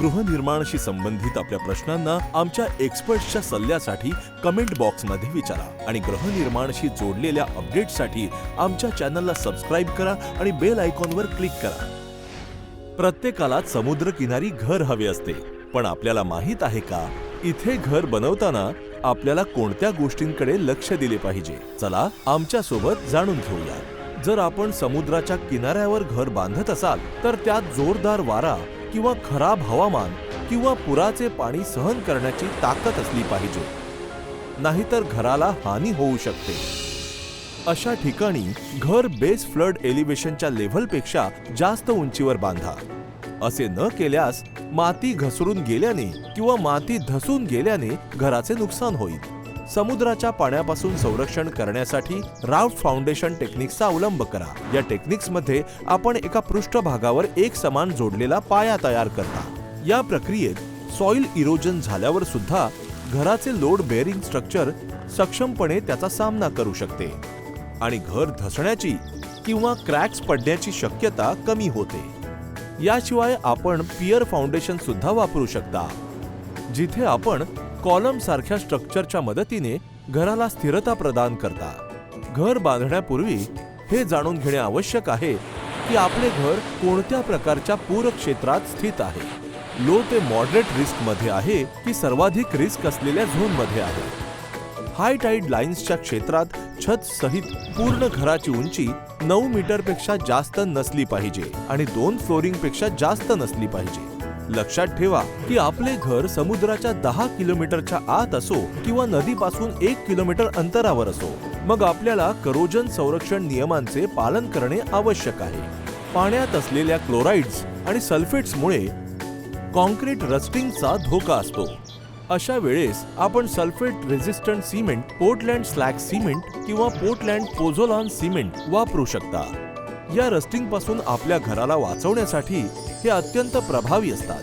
गृहनिर्माणाशी संबंधित आपल्या प्रश्नांना आमच्या एक्सपर्ट्सच्या सल्ल्यासाठी कमेंट बॉक्समध्ये विचारा आणि गृहनिर्माणाशी जोडलेल्या अपडेट्ससाठी आमच्या चॅनलला सबस्क्राईब करा आणि बेल आयकॉनवर क्लिक करा. प्रत्येकाला समुद्रकिनारी घर हवे असते पण आपल्याला माहीत आहे का इथे घर बनवताना आपल्याला कोणत्या गोष्टींकडे लक्ष दिले पाहिजे? चला आमच्यासोबत जाणून घेऊया. जर आपण समुद्राच्या किनाऱ्यावर घर बांधत असाल तर त्यात जोरदार वारा किंवा खराब हवामान किंवा पुराचे पाणी सहन करण्याची ताकद असली पाहिजे. नाहीतर घराला हानी होऊ शकते. अशा ठिकाणी घर बेस फ्लड एलिव्हेशनच्या लेव्हलपेक्षा जास्त उंचीवर बांधा. असे न केल्यास माती घसरून गेल्याने किंवा माती धसून गेल्याने घराचे नुकसान होईल. समुद्राच्या पाण्यापासून संरक्षण करण्यासाठी राफ्ट फाउंडेशन टेक्निक्सचा अवलंब करा. या टेक्निक्समध्ये आपण एका पृष्ठभागावर एक समान जोडलेला पाया तयार करता. या प्रक्रियेत सॉइल इरोजन झाल्यावर सुद्धा घराचे लोड बेअरिंग स्ट्रक्चर सक्षमपणे त्याचा सामना करू शकते आणि घर धसण्याची किंवा क्रॅक्स पडण्याची शक्यता कमी होते. याशिवाय आपण पियर फाउंडेशन सुद्धा वापरू शकता जिथे आपण कॉलम सारख्या स्ट्रक्चरच्या मदतीने घराला स्थिरता प्रदान करता. घर बांधण्यापूर्वी हे जाणून घेणे आवश्यक आहे की आपले घर कोणत्या प्रकारच्या पूर क्षेत्रात स्थित आहे. लो ते मॉडरेट रिस्कमध्ये आहे की सर्वाधिक रिस्क असलेल्या झोनमध्ये आहे. हाय टाईड लाईन्सच्या क्षेत्रात छत सहित पूर्ण घराची उंची नऊ मीटरपेक्षा जास्त नसली पाहिजे आणि दोन फ्लोरिंगपेक्षा जास्त नसली पाहिजे. लक्षात ठेवा की आपले घर समुद्राच्या दहा किलोमीटरच्या आत असो किंवा नदीपासून एक किलोमीटर अंतरावर असो मग आपल्याला करोजन संरक्षण नियमांचे पालन करणे आवश्यक आहे. पाण्यात असलेल्या क्लोराईड्स आणि सल्फेट्समुळे कॉन्क्रीट रस्टिंगचा धोका असतो. अशा वेळेस आपण sulphate resistant cement Portland slag cement किंवा पोर्टलँड पोझोलॉन सिमेंट वापरू शकता. या रस्टिंगपासून आपल्या घराला वाचवण्यासाठी हे अत्यंत प्रभावी असतात.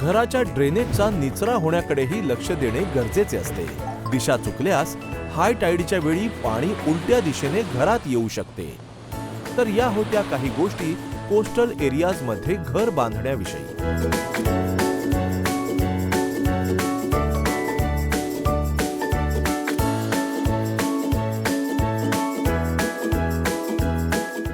घराच्या ड्रेनेजचा निचरा होण्याकडेही लक्ष देणे गरजेचे असते. दिशा चुकल्यास हाय टाईडच्या वेळी पाणी उलट्या दिशेने घरात येऊ शकते. तर या होत्या काही गोष्टी कोस्टल एरियाजमध्ये घर बांधण्याविषयी.